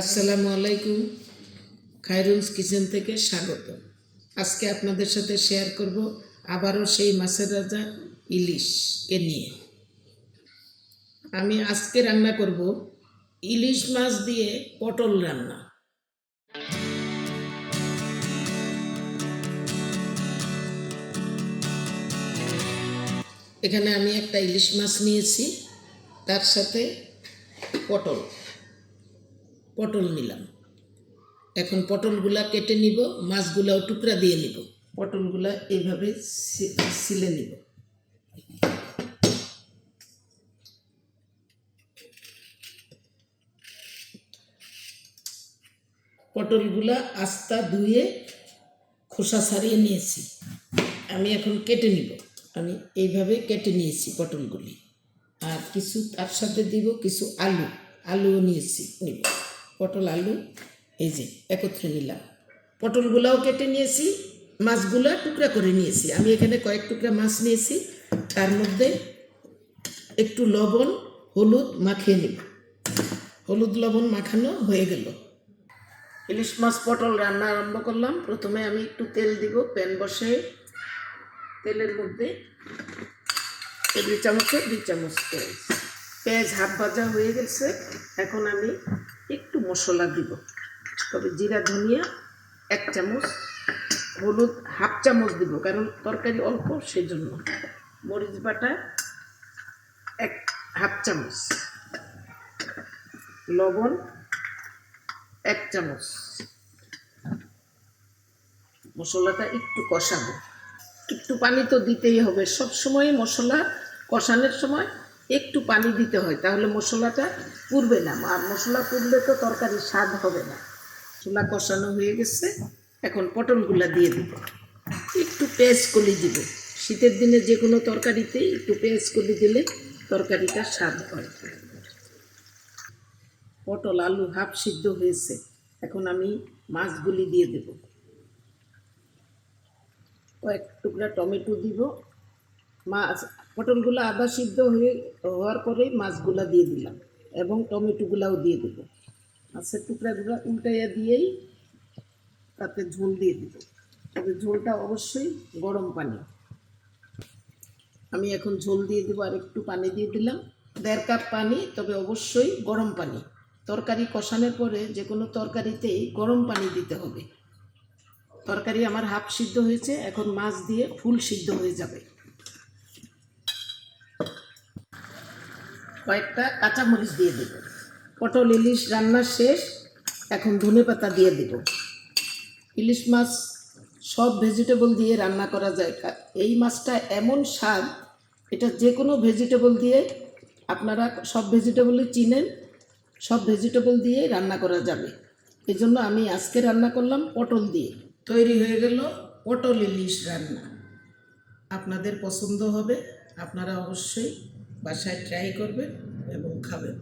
আসসালামু আলাইকুম, খায়রুলস কিচেন থেকে স্বাগত আজকে আপনাদের সাথে শেয়ার করব আবারও সেই মাছের রাজা ইলিশকে নিয়ে। আমি আজকে রান্না করব ইলিশ মাছ দিয়ে পটল রান্না। এখানে আমি একটা ইলিশ মাছ নিয়েছি, তার সাথে পটল। পটল নিলাম। এখন পটলগুলা কেটে নিব, মাছগুলাও টুকরা দিয়ে নিব। পটলগুলা এইভাবে সিলে নিব। পটলগুলা আস্তা ধুয়ে খোসা ছাড়িয়ে নিয়েছি। আমি এখন কেটে নিব। আমি এইভাবে কেটে নিয়েছি পটলগুলি। আর কিছু তার সাথে দিব, কিছু আলু। আলুও নিয়েছি, নিব। পটল, আলু, এই যে একত্রে নিলাম। পটলগুলাও কেটে নিয়েছি, মাছগুলা টুকরা করে নিয়েছি। আমি এখানে কয়েক টুকরা মাছ নিয়েছি, তার মধ্যে একটু লবণ, হলুদ মাখিয়ে নিব। হলুদ, লবণ মাখানো হয়ে গেল। ইলিশ মাছ, পটল রান্না আরম্ভ করলাম। প্রথমে আমি একটু তেল দিব, প্যান বসে। তেলের মধ্যে টেবিল চামচে, দুই চামচ পেঁয়াজ। পেঁয়াজ হাফ ভাজা হয়ে গেছে। এখন আমি একটু মশলা দিব। তবে জিরা, ধনিয়া এক চামচ, হলুদ হাফ চামচ দিব, কারণ তরকারি অল্প সেজন্য। মরিচ বাটা এক হাফ চামচ। লবণ এক চামচ। মশলাটা একটু কষাবো। একটু পানি তো দিতেই হবে। সব সময় মশলা কষানোর সময় একটু পানি দিতে হয়, তাহলে মশলাটা পুড়বে না। আর মশলা পুড়লে তো তরকারির স্বাদ হবে না। মশলা কষানো হয়ে গেছে, এখন পটলগুলা দিয়ে দিব। একটু পেঁয়াজ কলি দিব। শীতের দিনে যে কোনো তরকারিতে একটু পেঁয়াজ কলি দিলে তরকারিটা স্বাদ হয়। পটল, আলু হাফ সিদ্ধ হয়েছে। এখন আমি মাছগুলি দিয়ে দেব। কয়েক টুকরা টমেটো দিব। মাছ পটলগুলো আদা সিদ্ধ হয়ে, হওয়ার পরেই মাছগুলা দিয়ে দিলাম এবং টমেটোগুলাও দিয়ে দেবো। মাছের টুকরাগুলো উল্টাইয়া দিয়েই তাতে ঝোল দিয়ে দিব। তবে ঝোলটা অবশ্যই গরম পানি। আমি এখন ঝোল দিয়ে দেবো, আর একটু পানি দিয়ে দিলাম। দেড় কাপ পানি, তবে অবশ্যই গরম পানি। তরকারি কষানোর পরে যে কোনো তরকারিতেই গরম পানি দিতে হবে। তরকারি আমার হাফ সিদ্ধ হয়েছে, এখন মাছ দিয়ে ফুল সিদ্ধ হয়ে যাবে। কয়েকটা কাঁচামরিচ দিয়ে দেব। পটল, ইলিশ রান্না শেষ, এখন ধনে পাতা দিয়ে দেব। ইলিশ মাছ সব ভেজিটেবল দিয়ে রান্না করা যায়। এই মাছটা এমন স্বাদ, এটা যে কোনো ভেজিটেবল দিয়ে আপনারা সব ভেজিটেবলই চিনেন, সব ভেজিটেবল দিয়ে রান্না করা যাবে। এই জন্য আমি আজকে রান্না করলাম পটল দিয়ে। তৈরি হয়ে গেল পটল, ইলিশ রান্না। আপনাদের পছন্দ হবে, আপনারা অবশ্যই বাসায় ট্রাই করবেন এবং খাবেন।